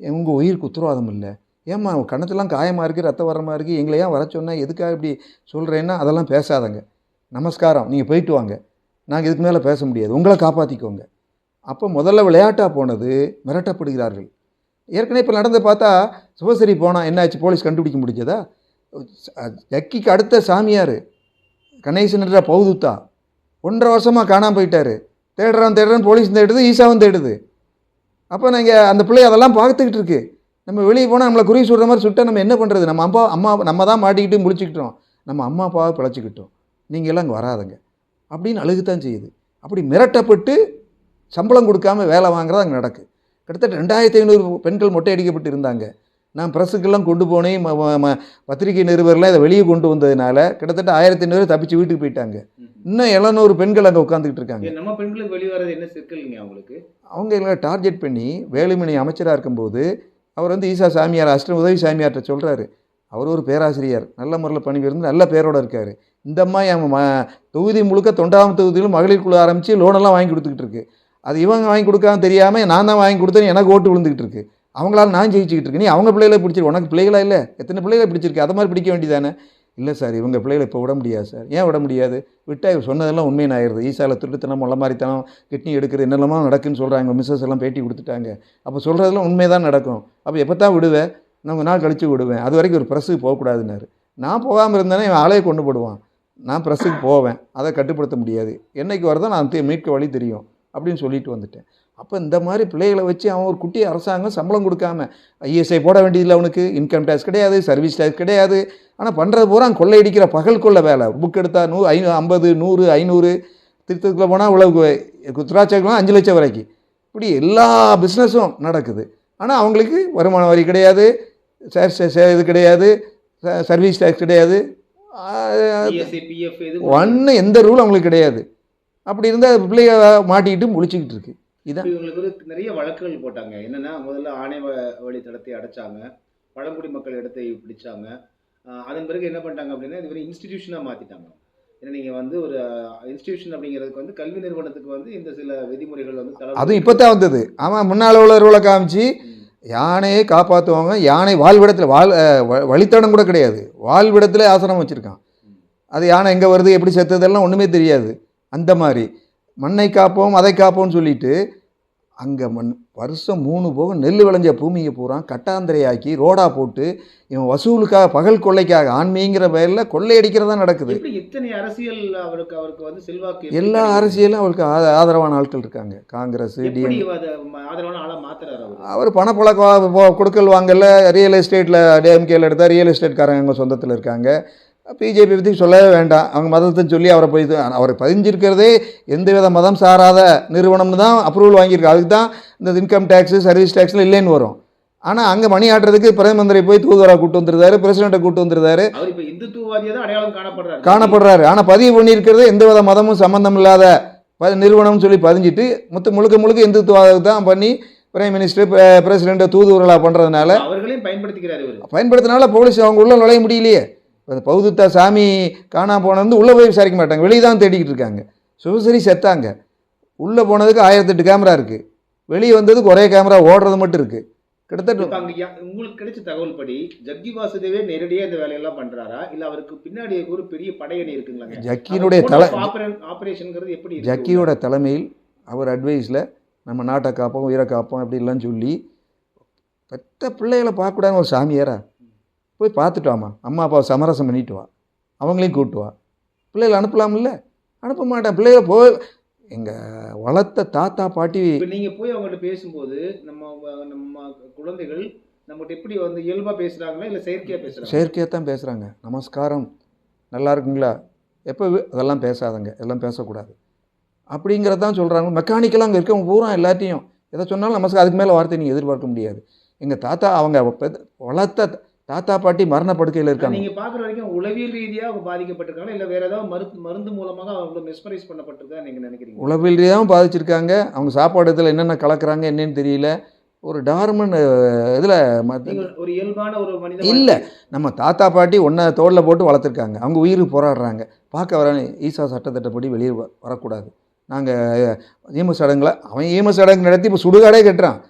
உங்கள் உயிருக்கு உத்தரவாதம் இல்லை. ஏம்மா கணத்தெல்லாம் காயமாக இருக்குது ரத்தம் வர்றமா இருக்குது எங்களை ஏன் வர சொன்னால் எதுக்காக இப்படி சொல்கிறேன்னா அதெல்லாம் பேசாதங்க. நமஸ்காரம். நீங்கள் போயிட்டு வாங்க. நாங்கள் இதுக்கு மேலே பேச முடியாது. உங்களை காப்பாற்றிக்கோங்க அப்போ முதல்ல விளையாட்டாக போனது மிரட்டப்படுகிறார்கள். ஏற்கனவே இப்போ நடந்து பார்த்தா சிவசரி போனால் என்னாச்சு போலீஸ் கண்டுபிடிக்க முடிஞ்சதா? ஜக்கிக்கு அடுத்த சாமியார். கணேசன்ற பௌதுத்தா. ஒன்றரை வருஷமாக காணாமல் போயிட்டார். தேடுறான் தேடுறான் போலீஸ் தேடுது ஈசாவும் தேடுது. அப்போ நீங்கள் அந்த பிள்ளை அதெல்லாம் பார்த்துக்கிட்டு இருக்கு. நம்ம வெளியே போனால் நம்மளை குறி சுடுற மாதிரி சுட்டா நம்ம என்ன பண்ணுறது நம்ம அம்மா அம்மா நம்ம தான் மாட்டிக்கிட்டு முடிச்சுக்கிட்டோம் நம்ம அம்மா அப்பாவை பிழைச்சிக்கிட்டோம். நீங்கள்லாம் அங்கே வராதுங்க. அப்படின்னு அழுகுத்தான் செய்யுது. அப்படி மிரட்டப்பட்டு சம்பளம் கொடுக்காம வேலை வாங்குறது அங்கே நடக்கு. கிட்டத்தட்ட ரெண்டாயிரத்தி ஐநூறு பெண்கள் மொட்டை அடிக்கப்பட்டு இருந்தாங்க. நான் ப்ரெஸ்ஸுக்கெல்லாம் கொண்டு போனேன். பத்திரிகை நிருபர்லாம் இதை வெளியே கொண்டு வந்ததுனால கிட்டத்தட்ட ஆயிரத்தி ஐநூறு தப்பிச்சு வீட்டுக்கு போயிட்டாங்க. இன்னும் எழுநூறு பெண்கள் அங்கே உட்காந்துக்கிட்டு இருக்காங்க. நம்ம பெண்களுக்கு வெளியே வர்றது என்ன சிக்கல்ங்க அவங்களுக்கு? அவங்க எங்களை டார்கெட் பண்ணி வேலுமணி அமைச்சராக இருக்கும்போது அவர் வந்து ஈசா சாமியார் அஷ்ட உதவி சாமியார்கிட்ட சொல்கிறாரு அவர் ஒரு பேராசிரியர் நல்ல முறையில் பணிபுரிந்து நல்ல பேரோட இருக்கார். இந்த அம்மா என் ம தொகுதி முழுக்க தொண்டாம் தொகுதியிலும் மகளிர் குழு ஆரம்பித்து லோனெல்லாம் வாங்கி கொடுத்துக்கிட்டு இருக்கு. அது இவங்க வாங்கி கொடுக்காம தெரியாமல் நான் தான் வாங்கி கொடுத்தேன்னு எனக்கு ஓட்டு விழுந்துக்கிட்டு இருக்கு. அவங்களால நான் ஜெயிச்சுக்கிட்டு இருக்கேன். நீ அவங்க பிள்ளைகளை பிடிச்சிருக்கு உனக்கு பிள்ளைகளா இல்லை? எத்தனை பிள்ளைகளை பிடிச்சிருக்கு? அதை மாதிரி பிடிக்க வேண்டியதானே இல்லை சார் இவங்க பிள்ளைகளை இப்போ விட முடியாது சார். ஏன் விட முடியாது? விட்டால் இவர் சொன்னதெல்லாம் உண்மையின் ஆயிடுது. ஈசாவில் திருட்டுத்தனம் உள்ள மாதிரித்தனம் கிட்னி எடுக்கிறது என்னெல்லாமோ நடக்குன்னு சொல்கிறாங்க மிஸ்ஸஸ் எல்லாம் பேட்டி கொடுத்துட்டாங்க. அப்போ சொல்கிறதெல்லாம் உண்மை தான் நடக்கும். அப்போ எப்போ தான் விடுவேன்? நான் நாள் கழித்து விடுவேன். அது வரைக்கும் ஒரு ப்ரெஸ்ஸுக்கு போகக்கூடாதுன்னாரு. நான் போகாமல் இருந்தேனே இவன் ஆளையே கொண்டு போடுவான். நான் ப்ரெஸ்ஸுக்கு போவேன். அதை கட்டுப்படுத்த முடியாது. என்றைக்கு வருதோ நான் மீட்க வழி தெரியும். அப்படின்னு சொல்லிட்டு வந்துட்டேன். அப்போ இந்த மாதிரி பிள்ளைகளை வச்சு அவன் ஒரு குட்டி அரசாங்கம் சம்பளம் கொடுக்காம ஐஎஸ்ஐ போட வேண்டியதில்லை அவனுக்கு. இன்கம் டேக்ஸ் கிடையாது சர்வீஸ் டேக்ஸ் கிடையாது. ஆனால் பண்ணுறது பூரா கொள்ளையடிக்கிற பகல் கொள்ள வேலை. புக் எடுத்தால் நூ ஐநூ ஐம்பது நூறு ஐநூறு. திருத்தத்துக்குள்ளே போனால் இவ்வளவு திராட்சைக்கெல்லாம் அஞ்சு லட்சம் வரைக்கும். இப்படி எல்லா பிஸ்னஸும் நடக்குது. ஆனால் அவங்களுக்கு வருமான வரி கிடையாது இது கிடையாது சர்வீஸ் டேக்ஸ் கிடையாது. ஒன்று எந்த ரூலும் அவங்களுக்கு கிடையாது. அப்படி இருந்தால் பிள்ளைய மாட்டிக்கிட்டு முழிச்சிக்கிட்டு இருக்கு. இதான். இவங்களுக்கு நிறைய வழக்குகள் போட்டாங்க. என்னன்னா முதல்ல ஆணை வ- வழித்தடத்தை அடைச்சாங்க. பழங்குடி மக்கள் இடத்தை பிடிச்சாங்க. அதன் பிறகு என்ன பண்ணிட்டாங்க அப்படின்னா இது ஒரு இன்ஸ்டிடியூஷனாக மாற்றிட்டாங்க ஏன்னா நீங்கள் வந்து ஒரு இன்ஸ்டிடியூஷன் அப்படிங்கிறதுக்கு வந்து கல்வி நிறுவனத்துக்கு வந்து இந்த சில விதிமுறைகள் வந்து அதுவும் இப்போ தான் வந்தது அவன் முன்னால் உள்ள காமிச்சு. யானையை காப்பாற்றுவாங்க யானை வாழ்விடத்தில் வாழ் வழித்தடம் கூட கிடையாது. வாழ்விடத்தில் ஆசிரமம் வச்சுருக்கான். அது யானை எங்கே வருது எப்படி செத்ததெல்லாம் ஒன்றுமே தெரியாது. அந்த மாதிரி. மண்ணை காப்போம் அதை காப்போம்னு சொல்லிட்டு அங்கே மண் வருஷம் மூணு போகம் நெல் விளைஞ்ச பூமியை பூரா கட்டாந்திரையாக்கி ரோடா போட்டு இவன் வசூலுக்காக பகல் கொள்ளைக்காக ஆன்மீங்கிற பெயரில் கொள்ளையடிக்கிறதா நடக்குது. இத்தனை அரசியல் அவருக்கு அவருக்கு வந்து செல்வாக்கு எல்லா? அரசியலும் அவருக்கு ஆத- ஆதரவான ஆட்கள் இருக்காங்க. காங்கிரஸ் அவரு? வா- கொடுக்கல் வாங்கல ரியல் எஸ்டேட்டில் டிஎம்கேல எடுத்தால் ரியல் எஸ்டேட்காரங்க அவங்க சொந்தத்தில் இருக்காங்க. பிஜேபி பற்றி சொல்லவே வேண்டாம். அவங்க மதத்தை சொல்லி அவரை போய் அவர் பதிஞ்சிருக்கிறதே எந்தவித மதம் சாராத நிறுவனம்னு தான் அப்ரூவல் வாங்கியிருக்கு. அதுக்கு தான் இந்த இன்கம் டேக்ஸு சர்வீஸ் டேக்ஸில் இல்லைன்னு வரும். ஆனால் அங்கே மணி ஆட்டுறதுக்கு பிரதம மந்திரி போய் தூதுவராக கூட்டு வந்துருந்தாரு பிரசிடெண்ட்டை கூட்டு வந்துருந்தாரு. காணப்படுறாரு. ஆனால் பதிவு பண்ணியிருக்கிறது எந்தவித மதமும் சம்மந்தம் இல்லாத ப நிறுவனம்னு சொல்லி பதிஞ்சிட்டு மொத்த முழுக்க முழுக்க இந்துத்துவாதத்தை தான் பண்ணி பிரைம் மினிஸ்டர் பிரசிடெண்ட்டை தூதுவர்களாக பண்ணுறதுனால அவர்களையும் பயன்படுத்தினால போலீஸ் அவங்க உள்ள நுழைய முடியலையே. அந்த பௌதுத்தா சாமி காணாம போனது உள்ளே போய் விசாரிக்க மாட்டாங்க. வெளியே தான் தேடிக்கிட்டு இருக்காங்க. சிவசரி செத்தாங்க. உள்ளே போனதுக்கு ஆயிரத்தெட்டு கேமரா இருக்குது வெளியே வந்ததுக்கு ஒரே கேமரா ஓடுறது மட்டும் இருக்குது கிட்டத்தட்ட இப்ப உங்களுக்கு கிடைச்ச தகவல் படி ஜக்கி வாசுதேவே நேரடியா இந்த வேலையெல்லாம் பண்றாரா? இல்ல அவருக்கு பின்னாடி ஒரு பெரிய படையணி இருக்குங்களாங்க? ஜக்கியினுடைய தலை ஆபரேஷன்ங்கிறது எப்படி? ஜக்கியோட தலைமையில் அவர் அட்வைஸில் நம்ம நாட்டை காப்போம் உயிரை காப்போம் அப்படிலாம் சொல்லி பெத்த பிள்ளைகளை பார்க்கக்கூடாதுன்னு ஒரு சாமியாரா போய் பார்த்துட்டு வாம்மா அம்மா அப்பாவை சமரசம் பண்ணிட்டு வா. அவங்களையும் கூட்டுவா பிள்ளைகளை அனுப்பலாம்ல? அனுப்ப மாட்டேன். பிள்ளைகளை போ எங்கள் வளர்த்த தாத்தா பாட்டி இப்போ நீங்க போய் அவங்கள்ட்ட பேசும்போது நம்ம வ- நம்ம குழந்தைகள் நம்மகிட்ட எப்படி வந்து இயல்பா பேசுறாங்களா இல்ல செயற்கையா பேசுறாங்க செயற்கையாக தான் பேசுகிறாங்க நமஸ்காரம். நல்லா இருக்குங்களா? எப்போ அதெல்லாம் பேசாதங்க. இதெல்லாம் பேசக்கூடாது. அப்படிங்கிறதான் சொல்கிறாங்க மெக்கானிக்கலாக அங்கே இருக்கவங்க பூரா எல்லாத்தையும் எதை சொன்னாலும் நமஸ்காரம் அதுக்கு மேலே வார்த்தை நீங்கள் எதிர்பார்க்க முடியாது. எங்கள் தாத்தா அவங்க வளர்த்த தாத்தா பாட்டி மரண படுக்கையில் இருக்காங்க. நீங்க பாக்குற வரைக்கும் உளவியல் ரீதியா அவங்க பாதிக்கப்பட்டிருக்காங்க இல்ல வேற ஏதாவது மருந்து மருந்து மூலமாக அவங்க மிஸ்மரைஸ் பண்ணப்பட்டிருக்கா நீங்க நினைக்கிறீங்க உளவியல் ரீதியாகவும் பாதிச்சிருக்காங்க. அவங்க சாப்பாடு இதில் என்னென்ன கலக்குறாங்க என்னன்னு தெரியல. ஒரு டார்மன் இதில் ஒரு இயல்பான ஒரு மனித இல்ல. நம்ம தாத்தா பாட்டி ஒன்றை தோளில் போட்டு வளர்த்துருக்காங்க. அவங்க உயிருக்கு போராடுறாங்க. பார்க்க வர ஈசா சட்டத்திட்டப்படி வெளியே வரக்கூடாது. நாங்கள் ஈம சடங்குல அவன் ஈம சடங்கு நடத்தி இப்போ சுடுகாடே கட்டுறான்.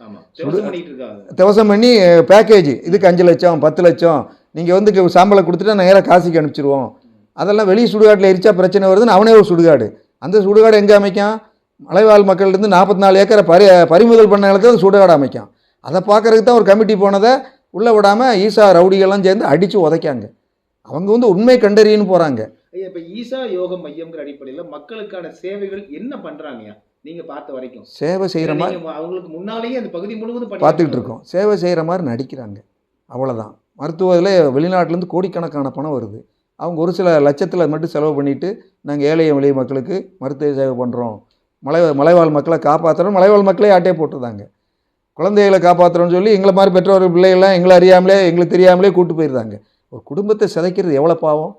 திவசம் பண்ணி பேக்கேஜ் இதுக்கு அஞ்சு லட்சம் பத்து லட்சம். நீங்கள் வந்து சாம்பலை கொடுத்துட்டா நேராக காசிக்கு அனுப்பிச்சிருவோம். அதெல்லாம் வெளி சுடுகாட்டில் எரிச்சா பிரச்சனை வருதுன்னு அவனே ஒரு சுடுகாடு. அந்த சுடுகாடு எங்கே அமைக்கான் மலைவாழ் மக்கள்லேருந்து நாற்பத்தி நாலு ஏக்கரை பறி பறிமுதல் பண்ண இடத்துல அந்த சுடுகாடு அமைக்கான் அதை பார்க்கறதுக்கு தான் ஒரு கமிட்டி போனதை உள்ளே விடாமல் ஈசா ரவுடிகள்லாம் சேர்ந்து அடித்து உதைக்காங்க. அவங்க வந்து உண்மை கண்டறியன்னு போகிறாங்க ஐயா இப்ப ஈசா யோக மையம்ங்கிற அடிப்படையில மக்களுக்கான சேவைகள் என்ன பண்றாங்கய்யா? நீங்க பார்த்த வரைக்கும். சேவை செய்கிற மாதிரி அவங்களுக்கு முன்னாலேயே அந்த பகுதி முழுவதும் பார்த்துக்கிட்டு இருக்கோம். சேவை செய்கிற மாதிரி நடிக்கிறாங்க. அவ்வளோதான் மருத்துவத்தில் வெளிநாட்டிலேருந்து கோடிக்கணக்கான பணம் வருது. அவங்க ஒரு சில லட்சத்தில் மட்டும் செலவு பண்ணிவிட்டு நாங்கள் ஏழை எளிய மக்களுக்கு மருத்துவ சேவை பண்ணுறோம் மலை மலைவாழ் மக்களை காப்பாற்றுறோம் மலைவாழ் மக்களே ஆட்டே போட்டுருந்தாங்க. குழந்தைகளை காப்பாற்றுறோம்னு சொல்லி எங்களை மாதிரி பெற்றோர் பிள்ளைகள்லாம் எங்களை அறியாமலே எங்களுக்கு தெரியாமலே கூட்டு போயிருந்தாங்க. ஒரு குடும்பத்தை சிதைக்கிறது எவ்வளோ பாவம்.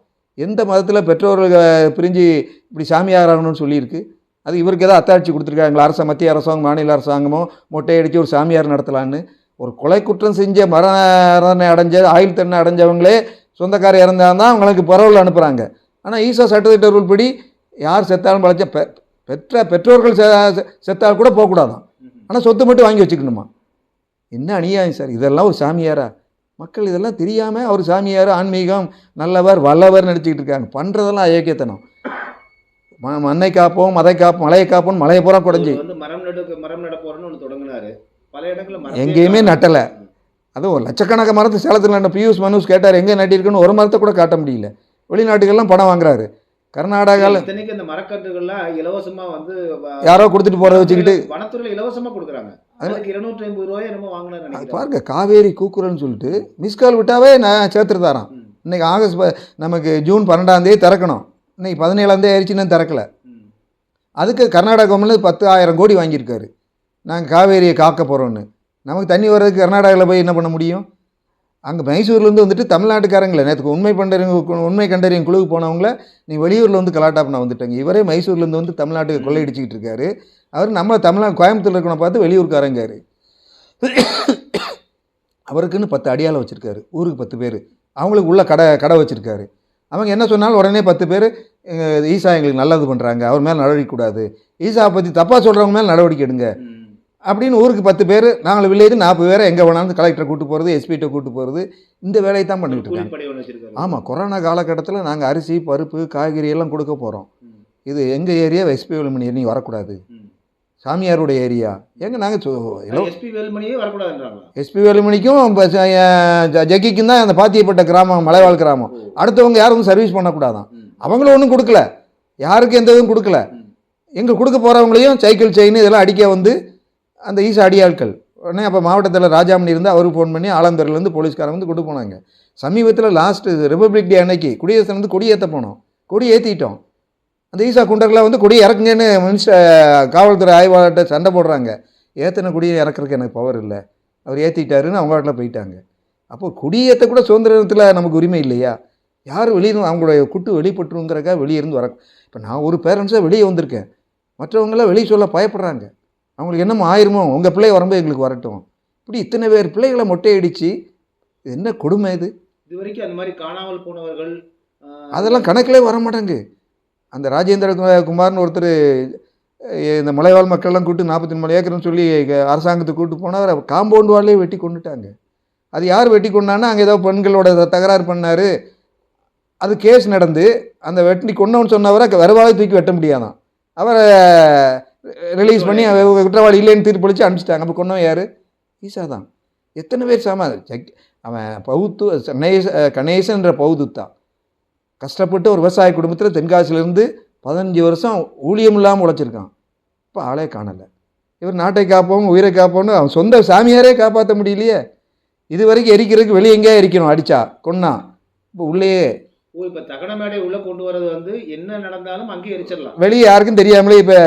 எந்த மதத்தில் பெற்றோர்கள் பிரிஞ்சு இப்படி சாமியார் ஆகணும்னு சொல்லியிருக்கு. அது இவருக்கு ஏதோ அத்தாட்சி கொடுத்துருக்காங்களா அரச மத்திய அரசாங்கம் மாநில அரசாங்கமோ மொட்டையடிச்சு ஒரு சாமியார் நடத்தலான்னு ஒரு கொலை குற்றம் செஞ்ச மரண அடைஞ்ச ஆயுள் தண்ணை அடைஞ்சவங்களே சொந்தக்காரர் இறந்தால் தான் அவங்களுக்கு பரவல் அனுப்புகிறாங்க ஆனால் ஈசா சட்டத்திட்ட ரூல் படி யார் செத்தாலும் பழைச்ச பெ பெற்ற பெற்றோர்கள் செத்தால் கூட போகக்கூடாதான். ஆனால் சொத்து மட்டும் வாங்கி வச்சுக்கணுமா? என்ன அநியாயம் சார்? இதெல்லாம் ஒரு சாமியாரா? மக்கள் இதெல்லாம் தெரியாமல் அவர் சாமியார் ஆன்மீகம் நல்லவர் வல்லவர் நினச்சிக்கிட்டு இருக்காங்க. பண்ணுறதெல்லாம் அயோக்கியத்தனம். மண்ணை காப்போம் மதை காப்போம் மலையை காப்போம் மலையை பூரா குறைஞ்சி மரம் மரம் நட தொடங்கினாரு. பல இடங்கள்ல எங்கேயுமே. நட்டலை. அதுவும் ஒரு லட்சக்கணக்க மரத்து சேலத்தில் நட்ட பியூஷ் மனுஷ் கேட்டார் எங்கே நட்டிருக்குன்னு ஒரு மரத்தை கூட காட்ட முடியல. வெளிநாட்டுக்கெல்லாம் பணம் வாங்குறாரு. கர்நாடகாவில் இத்தனைக்கு இந்த மரக்கன்றுகள்லாம் இலவசமா வந்து யாரோ கொடுத்துட்டு போகிறத வச்சுக்கிட்டு வனத்துறையில இலவசமா கொடுக்குறாங்க. அது- அதுக்கு இருநூற்றி ஐம்பது ரூபாய் என்னமோ நினைக்கிறேன். பாருங்க காவேரி கூக்குரல்னு சொல்லிட்டு மிஸ்கால் விட்டாவே நான் சேர்த்துருதாராம் ம், இன்னைக்கு ஆகஸ்ட் நமக்கு ஜூன் பன்னெண்டாம் தேதி திறக்கணும். இன்னைக்கு பதினேழாம் தேதி ஆயிடுச்சு இன்னும் திறக்கல. அதுக்கு கர்நாடகா கவர்மெண்ட் பத்து ஆயிரம் கோடி வாங்கியிருக்காரு. நாங்கள் காவேரியை காக்க போகிறோன்னு நமக்கு தண்ணி வர்றதுக்கு கர்நாடகாவில் போய் என்ன பண்ண முடியும்? அங்கே மைசூர்லேருந்து வந்துட்டு தமிழ்நாட்டுக்காரங்களே நேற்றுக்கு உண்மை கண்டறியும் உண்மை கண்டறியும் குழுவுக்கு போனவங்கள நீ வெளியூரில் வந்து கலாட்டா பண்ண வந்துட்டாங்க. இவரே மைசூர்லேருந்து வந்து தமிழ்நாட்டுக்கு கொள்ளையடிச்சிக்கிட்டு இருக்காரு. அவர் நம்ம தமிழ்நாடு கோயம்புத்தூர் இருக்கணும் பார்த்து வெளியூர்காரங்காரு. அவருக்குன்னு பத்து அடியாளை வச்சுருக்காரு. ஊருக்கு பத்து பேர். அவங்களுக்கு உள்ள கடை கடை வச்சுருக்காரு. அவங்க என்ன சொன்னாலும் உடனே பத்து பேர் ஈசா எங்களுக்கு நல்லது பண்ணுறாங்க அவர் மேலே நடவடிக்கை கூடாது. ஈசாவை பற்றி தப்பாக சொல்கிறவங்க மேலே நடவடிக்கை எடுங்க. அப்படின்னு ஊருக்கு பத்து பேர் நாங்கள் வில்லேஜ் நாற்பது பேரை எங்கே வேணாலும் கலெக்டரை கூட்டு போகிறது எஸ்பிகிட்ட கூட்டு போகிறது இந்த வேலையை தான் பண்ணிக்கிட்டு இருக்காங்க. ஆமாம் கொரோனா காலகட்டத்தில் நாங்கள் அரிசி பருப்பு காய்கறி எல்லாம் கொடுக்க போகிறோம் இது எங்கள் ஏரியா? எஸ்பி வேலுமணி நீ வரக்கூடாது. சாமியாருடைய ஏரியா. எங்க நாங்கள் எஸ்பி வேலுமணியே வரக்கூடாதுன்றாங்களா? எஸ்பி வேலுமணிக்கும் ஜக்கிக்கும் தான் அந்த பாத்தியப்பட்ட கிராமம் மலைவாழ் கிராமம். அடுத்தவங்க யாரும் சர்வீஸ் பண்ணக்கூடாதான். அவங்களும் ஒன்றும் கொடுக்கல. யாருக்கும் எந்த இதுவும் கொடுக்கல. எங்கள் கொடுக்க போகிறவங்களையும் சைக்கிள் செயின் இதெல்லாம் அடிக்க வந்து அந்த ஈசா அடியாட்கள். உடனே அப்போ மாவட்டத்தில் ராஜாமணி இருந்து அவருக்கு ஃபோன் பண்ணி ஆலந்தூர்லேருந்து போலீஸ்காரன் வந்து கொண்டு போனாங்க. சமீபத்தில் லாஸ்ட்டு ரிப்பப்ளிக் டே அன்னைக்கு குடியரசுலேருந்து வந்து கொடி ஏற்ற போனோம். கொடி ஏற்றிட்டோம் அந்த ஈசா குண்டர்லாம் வந்து கொடி இறக்குங்கன்னு மினிஸ்டர் காவல்துறை ஆய்வாளர்கிட்ட சண்டை போடுறாங்க. ஏற்றின கொடியை இறக்குறதுக்கு எனக்கு பவர் இல்லை. அவர் ஏற்றிட்டாருன்னு அவங்க வாட்டில் போயிட்டாங்க. அப்போது குடியேற்ற கூட சுதந்திரத்தில் நமக்கு உரிமை இல்லையா? யார் வெளியிருந்து அவங்களுடைய குட்டு வெளிப்பட்டுருங்கிறக்கா வெளியிருந்து வர இப்போ நான் ஒரு பேரண்ட்ஸாக வெளியே வந்திருக்கேன். மற்றவங்களாம் வெளியே சொல்ல பயப்படுறாங்க. அவங்களுக்கு என்னமோ ஆயிருமோ? உங்கள் பிள்ளை வரும்போது எங்களுக்கு வரட்டும். இப்படி இத்தனை பேர் பிள்ளைகளை மொட்டையடிச்சு இது என்ன கொடுமை இது? இது வரைக்கும் அந்த மாதிரி காணாமல் போனவர்கள் அதெல்லாம் கணக்கிலே வர மாட்டாங்க. அந்த ராஜேந்திர குமார்னு ஒருத்தர் இந்த மலைவாழ் மக்கள்லாம் கூட்டு நாற்பத்தி மூணு ஏக்கர்னு சொல்லி அரசாங்கத்துக்கு கூட்டு போனால் காம்பவுண்ட் வாலே வெட்டி கொண்டுட்டாங்க. அது யார் வெட்டி கொண்டான்னா அங்கே ஏதோ பெண்களோட தகராறு பண்ணார். அது கேஸ் நடந்து அந்த வெட்டி கொண்டவன்னு சொன்னவரை வருவாவை தூக்கி வெட்ட முடியாதான். அவரை ரிலீஸ் பண்ணி குற்றவாளி இல்லைன்னு தீர்ப்பளித்து அனுப்பிச்சிட்டாங்க. அப்போ கொண்டவன் யார்? ஈசா தான். எத்தனை பேர் சாமா? அவன் பௌத்து கணேச கணேசன்ற பௌதுத்தான் கஷ்டப்பட்டு ஒரு விவசாய குடும்பத்தில் தென்காசியிலேருந்து பதினஞ்சு வருஷம் ஊழியம் இல்லாமல் உழைச்சிருக்கான். இப்போ ஆளே காணலை. இவர் நாட்டை காப்போம் உயிரை காப்போம்னு அவன் சொந்த சாமியாரே காப்பாற்ற முடியலையே. இது வரைக்கும் எரிக்கிறதுக்கு வெளியே எங்கேயா எரிக்கணும்? அடித்தா கொன்னா. இப்போ உள்ளேயே ஓ இப்ப தகன மேடை உள்ள கொண்டு வர்றது வந்து என்ன நடந்தாலும் அங்கேயே எரிச்சிடலாம் வெளியே யாருக்கும் தெரியாமலே இப்போ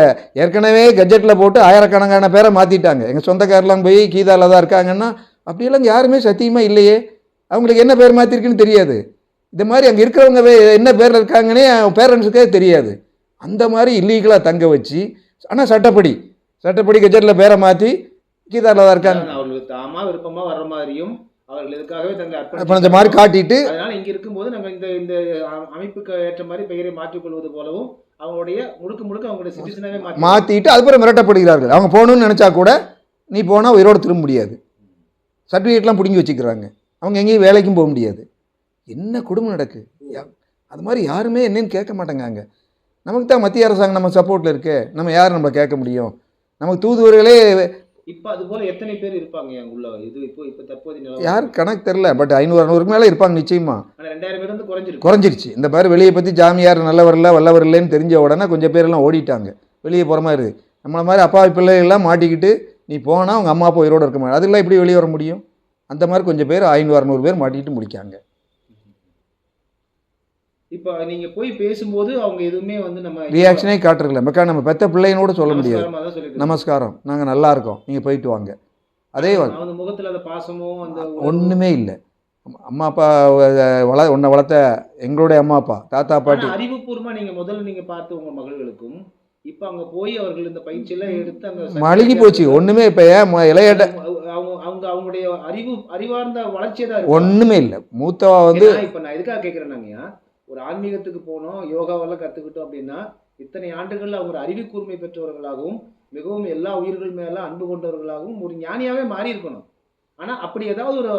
ஏற்கனவே கஜெட்டில் போட்டு ஆயிரக்கணக்கான பேரை மாற்றிட்டாங்க எங்கள் சொந்தக்காரெலாம் போய் கீதாவில் தான் இருக்காங்கன்னா அப்படியெல்லாம் யாருமே சத்தியமாக இல்லையே. அவங்களுக்கு என்ன பேர் மாற்றிருக்குன்னு தெரியாது. இந்த மாதிரி அங்கே இருக்கிறவங்க என்ன பேரில் இருக்காங்கன்னே பேரண்ட்ஸுக்கே தெரியாது. அந்த மாதிரி இல்லீகலாக தங்க வச்சு ஆனால் சட்டப்படி சட்டப்படி கஜெட்டில் பேரை மாற்றி கீதாவில் தான் இருக்காங்க. அதாவது அவர்களுக்கு தாமா விருப்பமா வர்ற மாதிரியும் அவர்கள் இதுக்காகவே தங்களை அப்போ இந்த மாதிரி காட்டிட்டு அதனால இங்க இருக்கும்போது நாங்க இந்த இந்த அமைப்புக்கு ஏற்ற மாதிரி பெயரை மாற்றிக்கொள்வது போலவும் அவங்களுடைய முழுக்க முழுக்க அவங்களுடைய சிட்டிசனாவே மாற்றி மாற்றிட்டு அதுக்கப்புறம் மிரட்டப்படுகிறார்கள். அவங்க போகணும்னு நினச்சா கூட நீ போனால் உயிரோடு திரும்ப முடியாது. சர்டிஃபிகேட்லாம் பிடுங்கி வச்சுக்கிறாங்க. அவங்க எங்கேயும் வேலைக்கும் போக முடியாது. என்ன குடும்பம் நடக்கு? அது மாதிரி யாருமே என்னன்னு கேட்க மாட்டேங்காங்க. நமக்கு தான் மத்திய அரசாங்கம் நம்ம சப்போர்ட்டில் இருக்கு. நம்ம யார் நம்மளை கேட்க முடியும்? நமக்கு தூதுவர்களே இப்ப அது போல எத்தனை பேர் இருப்பாங்க உள்ள? இது இப்போ இப்போ தற்போதைய யார்? கணக்கு தெரில பட் ஐநூறு அறநூறுக்கு மேலே இருப்பாங்க நிச்சயமா. ரெண்டாயிரம் பேர் வந்து குறைஞ்சிருக்கு. குறைஞ்சிருச்சு. இந்த மாதிரி வெளியே பற்றி ஜாமியார் நல்லவர் இல்லை வல்லவர் இல்லைன்னு தெரிஞ்ச உடனே கொஞ்சம் பேரெல்லாம் ஓடிட்டாங்க. வெளியே போகிற மாதிரி நம்மளை மாதிரி அப்பாவி பிள்ளைகள்லாம் மாட்டிக்கிட்டு நீ போனால் அவங்க அம்மா அப்பா உயிரோடு இருக்க மாட்டேன் அதெல்லாம் எப்படி வெளியே வர முடியும்? அந்த மாதிரி கொஞ்சம் பேர் ஐநூறு அறநூறு பேர் மாட்டிக்கிட்டு முடிக்காங்க. இப்ப நீங்க போய் பேசும்போது அவங்க எதுவுமே வந்து நம்ம ரியாக்ஷனே காட்டுறதில்ல. மக்கா நம்ம பெத்த பிள்ளைன்னு கூட சொல்ல முடியாது. நமஸ்காரமா. நாங்கள் நல்லா இருக்கோம். நீங்கள் போயிட்டு வாங்க. அதே. அவங்க முகத்துல அந்த பாசமும் அந்த ஒன்றுமே இல்லை. அம்மா அப்பா வள உன்னை வளர்த்த எங்களுடைய அம்மா அப்பா தாத்தா பாட்டி. ஆனா அறிவுபூர்வமா நீங்க முதல்ல நீங்க பார்த்த உங்க மகள்களுக்கும் இப்ப அங்க போய் அவர்கள் இந்த பயிற்சி எல்லாம் எடுத்து அங்க மழுகி போச்சு. ஒன்றுமே இப்போ ஏன் இளையட்ட அவங்க அவங்க- அவங்க அவங்களுடைய அறிவு அறிவார்ந்த வளர்ச்சியை தான். ஒன்றுமே இல்லை. மூத்தவா வந்து இப்ப நான் எதுக்காக கேட்கிறேன்னாங்கய்யா ஒரு ஆன்மீகத்துக்கு போனோம் யோகாவெல்லாம் கற்றுக்கிட்டோம் அப்படின்னா இத்தனை ஆண்டுகளில் அவங்க அறிவு கூர்மை பெற்றவர்களாகவும் மிகவும் எல்லா உயிர்கள் மேல அன்பு கொண்டவர்களாகவும் ஒரு ஞானியாகவே மாறி இருக்கணும் ஆனால் அப்படி ஏதாவது ஒரு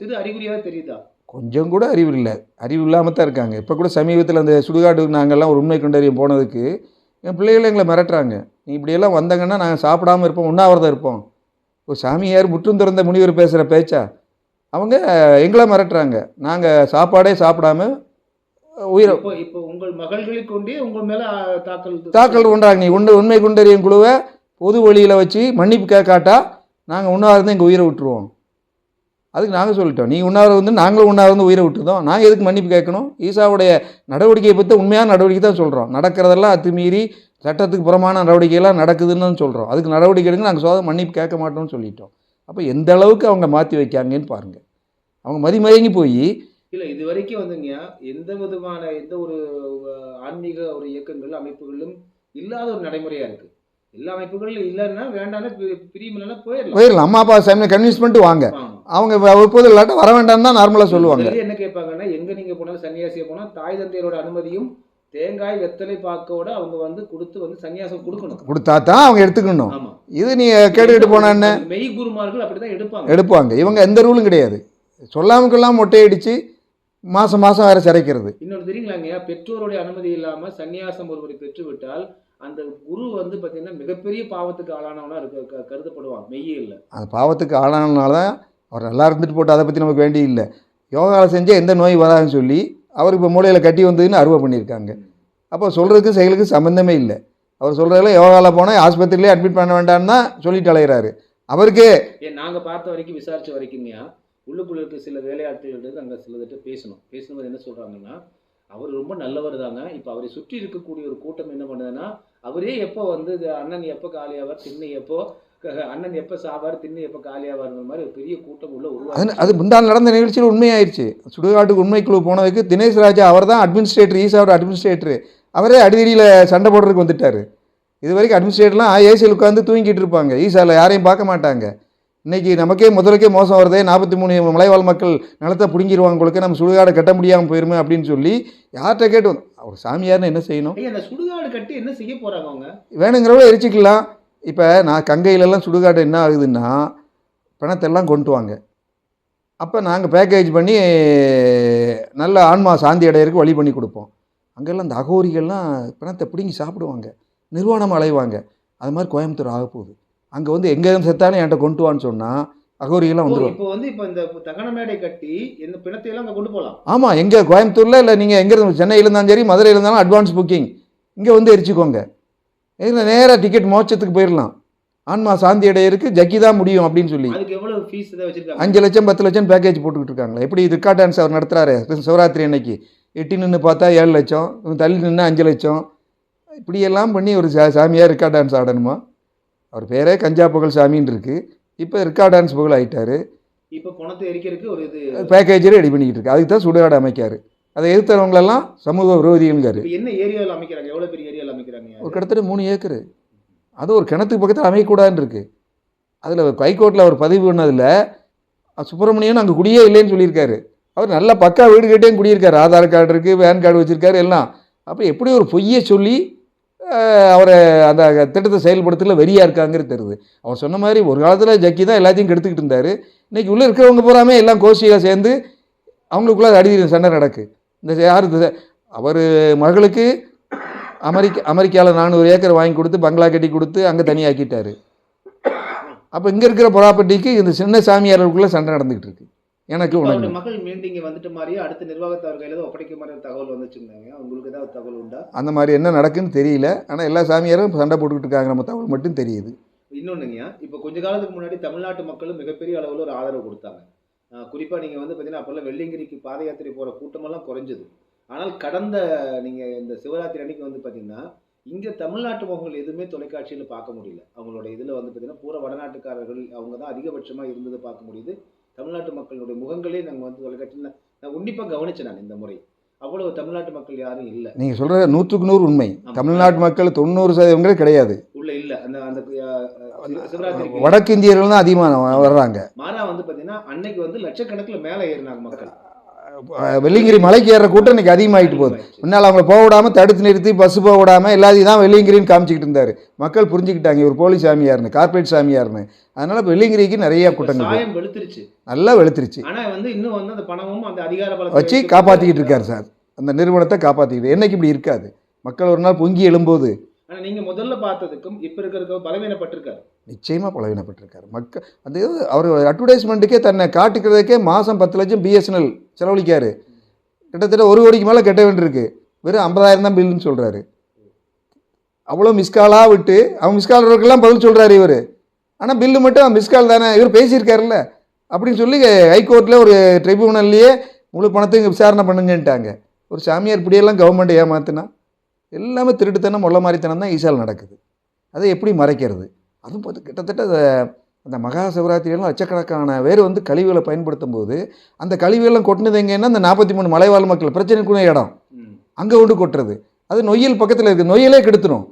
சிறு அறிகுறியாக தெரியுதா? கொஞ்சம் கூட அறிவு இல்லை. அறிவு இல்லாமல் தான் இருக்காங்க. இப்போ கூட சமீபத்தில் அந்த சுடுகாட்டுக்கு நாங்கள்லாம் ஒரு உண்மை கண்டறியும் போனதுக்கு என் பிள்ளைகளை எங்களை மிரட்டுறாங்க. நீ இப்படியெல்லாம் வந்தாங்கன்னா நாங்கள் சாப்பிடாம இருப்போம் உண்ணாவிரதம் இருப்போம். ஒரு சாமியார் முற்றும் திறந்த முனிவர் பேசுகிற பேச்சா? அவங்க எங்களை மிரட்டுறாங்க. நாங்கள் சாப்பாடே சாப்பிடாம உயிரை இப்போ உங்கள் மகள்களை கொண்டே உங்கள் மேல தாக்கல் தாக்கல் பண்ணுறாங்க நீ உண்டு உண்மை குண்டறியும் குழுவை பொது வழியில் வச்சு மன்னிப்பு கேட்காட்டா நாங்கள் உண்ணாவிரதம் எங்கள் உயிரை விட்டுருவோம். அதுக்கு நாங்கள் சொல்லிட்டோம். நீ உண்ணாவிரதம் வந்து நாங்களும் உண்ணாவிரதம் உயிரை விட்டுருந்தோம். நாங்கள் எதுக்கு மன்னிப்பு கேட்கணும்? ஈசாவுடைய நடவடிக்கையை பற்றி உண்மையான நடவடிக்கை தான் சொல்கிறோம் நடக்கிறதெல்லாம் அத்துமீறி சட்டத்துக்கு புறமான நடவடிக்கையெல்லாம் நடக்குதுன்னு தான் சொல்கிறோம் அதுக்கு நடவடிக்கை எடுங்க நாங்கள் சோதனை மன்னிப்பு கேட்க மாட்டோம்னு சொல்லிட்டோம். அப்போ எந்த அளவுக்கு அவங்க மாற்றி வைக்காங்கன்னு பாருங்கள் அவங்க மதிமயங்கி போய் இல்ல இது வரைக்கும் வந்துங்கய்யா எந்த விதமான எந்த ஒரு அஹ், ஆன்மீக ஒரு இயக்கங்கள் அமைப்புகளிலும் இல்லாத ஒரு நடைமுறையா இருக்கு. எல்லா அமைப்புகளும் இல்லைன்னா வேண்டாம்னா பிரியுமில்லைன்னா போயிடலாம். போயிடலாம். அம்மா அப்பா சாமி கன்வின்ஸ் பண்ணிட்டு வாங்க. ஆமா. அவங்க ஒருபோது இல்லாட்ட வர வேண்டாம்னு தான் நார்மலாக சொல்லுவாங்க. என்ன கேட்பாங்கன்னா எங்க நீங்க போனாலும் சன்னியாசியை போனா தாய் தந்தையரோட அனுமதியும் தேங்காய் வெத்தலை பாக்கோட அவங்க வந்து கொடுத்து வந்து சன்னியாசம் கொடுக்கணும். கொடுத்தா தான் அவங்க எடுத்துக்கணும். ஆமா. இது நீ கேட்டுக்கிட்டு போன என்ன? மெய் குருமார்கள் அப்படிதான் எடுப்பாங்க. எடுப்பாங்க. இவங்க எந்த ரூலும் கிடையாது. சொல்லாம கொள்ளாம மொட்டையடிச்சு மாதம் மாதம் வேற சிறைக்கிறது. இன்னொன்று தெரியுங்களாங்க பெற்றோருடைய அனுமதி இல்லாம சன்னியாசம் ஒருவரை பெற்றுவிட்டால் அந்த குரு வந்து பாத்தீங்கன்னா மிகப்பெரிய பாவத்துக்கு ஆளானவனா இருக்க கருதப்படுவான் மெய்யே இல்லை அந்த பாவத்துக்கு ஆளானனால தான் அவர் நல்லா இருந்துட்டு போட்டு அதை பற்றி நமக்கு வேண்டி இல்லை யோகாவில் செஞ்சால் எந்த நோய் வராதுன்னு சொல்லி அவருக்கு இப்போ மூளையில் கட்டி வந்ததுன்னு அறுவை பண்ணியிருக்காங்க. அப்போ சொல்கிறதுக்கும் செயலுக்கும் சம்மந்தமே இல்லை. அவர் சொல்கிறதுல யோகாவில் போனால் ஆஸ்பத்திரியிலே அட்மிட் பண்ண வேண்டாம்னு தான் சொல்லிட்டு அலைகிறாரு அவருக்கே ஏன் நாங்க பார்த்த வரைக்கும் விசாரிச்ச வரைக்கும்யா உள்ளுக்குள்ள இருக்க சில வேலையாட்கள் அங்கே சிலதிட்ட பேசணும். பேசும்போது என்ன சொல்கிறாங்கன்னா அவர் ரொம்ப நல்லவர் தாங்க. இப்போ அவரை சுற்றி இருக்கக்கூடிய ஒரு கூட்டம் என்ன பண்ணுதுன்னா அவரே எப்போ வந்து இது அண்ணன் எப்போ காலியாவார் திண்ணை எப்போ அண்ணன் எப்போ சாவார் திண்ணை எப்போ காலியாவார்ங்கிற மாதிரி ஒரு பெரிய கூட்டம் உள்ள அது அது முந்தாள் நடந்த நிகழ்ச்சியில் உண்மையாயிருச்சு. சுடுகாட்டுக்கு உண்மைக்குழு போனதுக்கு தினேஷ் ராஜா அவர் தான் அட்மினிஸ்ட்ரேட்டர் ஈசாவோட அட்மினிஸ்ட்ரேட்டர் அவரே அடிதடியில் சண்டை போடுறதுக்கு வந்துட்டார். இது வரைக்கும் அட்மினிஸ்ட்ரேட்டர்லாம் ஏசியில் உட்காந்து தூங்கிட்டு இருப்பாங்க. ஈசாவில் யாரையும் பார்க்க மாட்டாங்க. இன்னைக்கு நமக்கே முதலுக்கே மோசம் வருதே நாற்பத்தி மூணு மலைவாழ் மக்கள் நிலத்தை பிடுங்கிடுவாங்க உங்களுக்கு நம்ம சுடுகாடை கட்ட முடியாமல் போயிருமே அப்படின்னு சொல்லி யார்கிட்ட கேட்டு அவர் சாமியார்னு என்ன செய்யணும்? அந்த சுடுகாடு கட்டி என்ன செய்ய போறாங்க அவங்க? வேணுங்கிறவங்க எரிச்சிக்கலாம். இப்போ நான் கங்கையிலலாம் சுடுகாடு என்ன ஆகுதுன்னா பணத்தெல்லாம் கொண்டு வாங்க. அப்போ நாங்கள் பேக்கேஜ் பண்ணி நல்ல ஆன்மா சாந்தி அடையறதுக்கு வழி பண்ணி கொடுப்போம். அங்கெல்லாம் இந்த அகோரிகள்லாம் பணத்தை பிடுங்கி சாப்பிடுவாங்க. நிர்வாணம் அலைவாங்க. அது மாதிரி கோயம்புத்தூர் ஆக போகுது அங்கே வந்து எங்கே செத்தாலும் என்கிட்ட கொண்டு வான்னு சொன்னால் அகோரிகள்லாம் ஓ, வந்துருவாங்க. இப்போ வந்து இப்போ இந்த தகன மேடை கட்டி இந்த பிணத்தை எல்லாம் அங்க கொண்டு போலாம். ஆமாம் எங்கே கோயம்புத்தூரில் இல்லை நீங்கள் எங்கே சென்னையில் இருந்தாலும் சரி மதுரையில் இருந்தாலும் அட்வான்ஸ் புக்கிங் இங்கே வந்து எரிச்சுக்கோங்க. இதில் நேராக டிக்கெட் மோட்சத்துக்கு போயிடலாம் ஆன்மா சாந்தி அடையிறதுக்கு ஜக்கி தான் முடியும் அப்படின்னு சொல்லி. அஞ்சு லட்சம் பத்து லட்சம் பேக்கேஜ் போட்டுக்கிட்டு இருக்காங்களே. எப்படி ரிக்கா டான்ஸ் அவர் நடத்துகிறாரு சிவராத்திரி அன்னைக்கு. எட்டி நின்று பார்த்தா ஏழு லட்சம் தள்ளி நின்று அஞ்சு லட்சம். இப்படியெல்லாம் பண்ணி ஒரு சா சாமியாக ரிக்கா டான்ஸ் ஆடணுமா? அவர் பேரே கஞ்சா புகழ் சாமின்னு இருக்குது இப்போ ரிக்கா டான்ஸ் புகழ் ஆயிட்டாரு. இப்போ பணத்தை எரிக்கிறதுக்கு ஒரு இது பேக்கேஜே ரெடி பண்ணிக்கிட்டு இருக்கு. அதுக்கு தான் சுடுகாடு அமைக்காரு. அதை எதிர்த்தவங்களெல்லாம் சமூக விரோதிகள்ங்காரு. என்ன ஏரியாவில் அமைக்கிறாங்க? எவ்வளவு பெரிய ஏரியாவில் அமைக்கிறாங்க? ஒரு கிட்டத்தட்ட மூணு ஏக்கரு. அது ஒரு கிணத்துக்கு பக்கத்தில் அமையக்கூடாதுன்னு இருக்கு. அதில் ஹைகோர்ட்டில் அவர் பதிவு பண்ணதில் சுப்பிரமணியன் அங்கே குடியே இல்லைன்னு சொல்லியிருக்காரு. அவர் நல்ல பக்கா வீடு கட்டியும் குடியிருக்காரு. ஆதார் கார்டு இருக்குது பேன் கார்டு வச்சுருக்காரு எல்லாம். அப்போ எப்படி ஒரு பொய்யை சொல்லி அவரை அந்த திட்டத்தை செயல்படுத்தல வெறியாக இருக்காங்கிறது தெரியுது. அவர் சொன்ன மாதிரி ஒரு காலத்தில் ஜக்கி தான் எல்லாத்தையும் கெடுத்துக்கிட்டு இருந்தார். இன்றைக்கி உள்ளே இருக்கிறவங்க பூராமே எல்லாம் கோஷியாக சேர்ந்து அவங்களுக்குள்ள அடி சண்டை நடக்கு. இந்த யார் அவர் மகளுக்கு அமெரிக்க அமெரிக்காவில் நானூறு ஏக்கர் வாங்கி கொடுத்து பங்களா கட்டி கொடுத்து அங்கே தனியாக்கிட்டார். அப்போ இங்கே இருக்கிற ப்ராப்பர்ட்டிக்கு இந்த சின்ன சாமியார்களுக்குள்ள சண்டை நடந்துக்கிட்டு இருக்கு. எனக்கு அவருடைய மகள் மீண்டும் இங்க வந்துட்ட மாதிரியே? அடுத்த நிர்வாகத்தார் கையில தான் ஒப்படைக்க மாதிரி தகவல் வந்துச்சுருந்தாங்க உங்களுக்கு ஏதாவது தகவல் உண்டா? அந்த மாதிரி என்ன நடக்குன்னு தெரியல. ஆனால் எல்லா சாமியாரும் சண்டை போட்டுக்கிட்டு இருக்காங்க. நம்ம தகவல் மட்டும் தெரியுது. இன்னொன்னுங்கய்யா இப்போ கொஞ்ச காலத்துக்கு முன்னாடி தமிழ்நாட்டு மக்களும் மிகப்பெரிய அளவில் ஒரு ஆதரவு கொடுத்தாங்க. ஆஹ் குறிப்பா நீங்க வந்து பார்த்தீங்கன்னா அப்போல்லாம் வெள்ளிங்கிரிக்கு பாத யாத்திரை போற கூட்டமெல்லாம் குறைஞ்சது. ஆனால் கடந்த நீங்க இந்த சிவராத்திரி அன்னைக்கு வந்து பார்த்தீங்கன்னா இங்க தமிழ்நாட்டு முகங்கள் எதுவுமே தொலைக்காட்சியில பார்க்க முடியல. அவங்களோட இதுல வந்து பார்த்தீங்கன்னா பூரா வடநாட்டுக்காரர்கள் அவங்க தான் அதிகபட்சமா இருந்தது பார்க்க முடியுது. தமிழ்நாட்டு மக்களுடைய முகங்களே நாங்க வந்து தொலைக்காட்சியில் நான் உன்னிப்பா கவனிச்சேன் நான் இந்த முறை. அவ்வளவு தமிழ்நாட்டு மக்கள் யாரும் இல்ல. நீங்கள் சொல்கிற நூற்றுக்கு நூறு உண்மை. தமிழ்நாட்டு மக்கள் தொண்ணூறு சதவீதம் கிடையாது. உள்ள இல்ல. அந்த அந்த வடக்கு இந்தியர்கள் தான் அதிகமாக வர்றாங்க. மாறா வந்து பாத்தீங்கன்னா அன்னைக்கு வந்து லட்சக்கணக்குல மேல ஏறினாங்க மக்கள். வெள்ளிங்கிரி மலைக்கு ஏறுற கூட்டம் இன்னைக்கு அதிகமாகிட்டு போகுது. முன்னால் அவங்க போக விடாமல் தடுத்து நிறுத்தி பஸ் போக விடாமல் எல்லாத்தையும் தான் வெள்ளிங்கிரின்னு காமிச்சிக்கிட்டு இருந்தார். மக்கள் புரிஞ்சுக்கிட்டாங்க இவர் போலீஸ் சாமியார்னு கார்ப்பரேட் சாமியார்னு. அதனால் வெள்ளிங்கிரிக்கு நிறைய கூட்டங்கள் வெளுத்துருச்சு. நல்லா வெளுத்துருச்சு. ஆனா வந்து இன்னும் வந்து அந்த பணமும் அந்த அதிகார வச்சு காப்பாற்றிக்கிட்டு இருக்கார் சார். அந்த நிறுவனத்தை காப்பாற்றிக்கிட்டு என்னைக்கு இப்படி இருக்காது? மக்கள் ஒரு நாள் பொங்கி எழும்போது ஆனால் நீங்கள் முதல்ல பார்த்ததுக்கும் இப்போ இருக்கிறதுக்கும் பலவீனப்பட்டிருக்காரு. நிச்சயமாக பலவீனப்பட்டிருக்காரு. மக்கள் அந்த இது அவர் அட்வர்டைஸ்மெண்ட்டுக்கே தன்னை காட்டுக்கிறதுக்கே மாதம் பத்து லட்சம் பிஎஸ்என்எல் செலவழிக்காரு. கிட்டத்தட்ட ஒரு கோடிக்கு மேலே கட்ட வேண்டியிருக்கு. வெறும் ஐம்பதாயிரம் தான் பில்லுன்னு சொல்கிறாரு அவ்வளோ மிஸ்காலாக விட்டு அவன் மிஸ்காலருக்கெல்லாம் பதில் சொல்கிறாரு இவர். ஆனால் பில்லு மட்டும் மிஸ்கால் தானே இவர் பேசியிருக்காருல்ல. அப்படின்னு சொல்லி ஹைகோர்ட்டில் ஒரு ட்ரிபியூனல்லையே முழு பணத்தையும் விசாரணை பண்ணுங்கன்ட்டாங்க. ஒரு சாமியார் இப்படியெல்லாம் கவர்மெண்ட் ஏமாத்தினா? எல்லாமே திருட்டுத்தனம் மொள்ள மாதிரித்தனம் தான் ஈசால் நடக்குது. அதை எப்படி மறைக்கிறது? அதுவும் பார்த்து கிட்டத்தட்ட அந்த- மகா சிவராத்திரியெல்லாம் லட்சக்கணக்கான பேர் வந்து கழிவுகளை பயன்படுத்தும் போது அந்த கழிவுகள்லாம் கொட்டினது எங்கன்னா அந்த நாற்பத்தி மூணு மலைவாழ் மக்கள் பிரச்சனைக்குரிய இடம். அங்கே கொண்டு கொட்டுறது. அது நொய்யல் பக்கத்தில் இருக்குது நொய்யலே கெடுத்துரும்.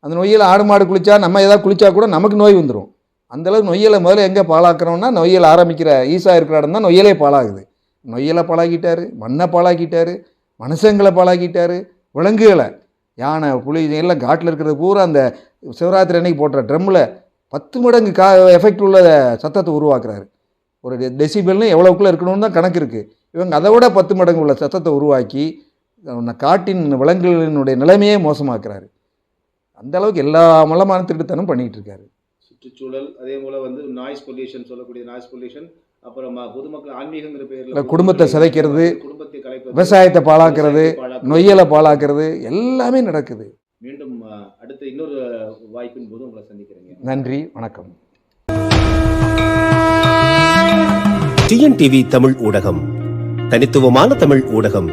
அந்த நொய்யல் ஆடு மாடு குளிச்சா நம்ம ஏதாவது குளிச்சா கூட நமக்கு நோய் வந்துடும் அந்தளவு நொய்யலை முதல்ல எங்கே பாழாக்குறோம்னா நொய்யல் ஆரம்பிக்கிற ஈசா இருக்கிற இடம் தான் நொய்யலே பாழாகுது நொய்யலை பாழாக்கிட்டாரு மண்ணை பாழாக்கிட்டாரு மனுஷங்களை பாழாக்கிட்டாரு விலங்குகளை. யானை புலி எல்லாம் காட்டில் இருக்கிறது பூரா அந்த சிவராத்திரி அன்னைக்கு போடுற ட்ரம்மில் பத்து மடங்கு கா எஃபெக்ட் உள்ள சத்தத்தை உருவாக்குறாரு. ஒரு டெ- எவ்வளோக்குள்ளே இருக்கணும்னு தான் கணக்கு இருக்குது இவங்க அதை விட பத்து மடங்கு உள்ள சத்தத்தை உருவாக்கி காட்டின் விலங்குகளினுடைய நிலைமையே மோசமாக்குறாரு. அந்த அளவுக்கு எல்லா மலமான திருட்டுத்தனம் பண்ணிகிட்டு இருக்காரு. சுற்றுச்சூழல் அதே போல் வந்து நாய்ஸ் பொல்யூஷன் சொல்லக்கூடிய நாய்ஸ் பொல்யூஷன் அப்புறம் பொதுமக்கள் ஆன்மீகங்கிற பேர்ல குடும்பத்தை சிதைக்கிறது, குடும்பத்தை கலைப்பது விவசாயத்தை பாழாக்குறது. நொய்யலை பாழாக்குறது எல்லாமே நடக்குது. மீண்டும் அடுத்த இன்னொரு வாய்ப்பின் போது உங்களை சந்திக்கிறேங்க. நன்றி வணக்கம். டிஎன்டிவி தமிழ் ஊடகம். தனித்துவமான தமிழ் ஊடகம்.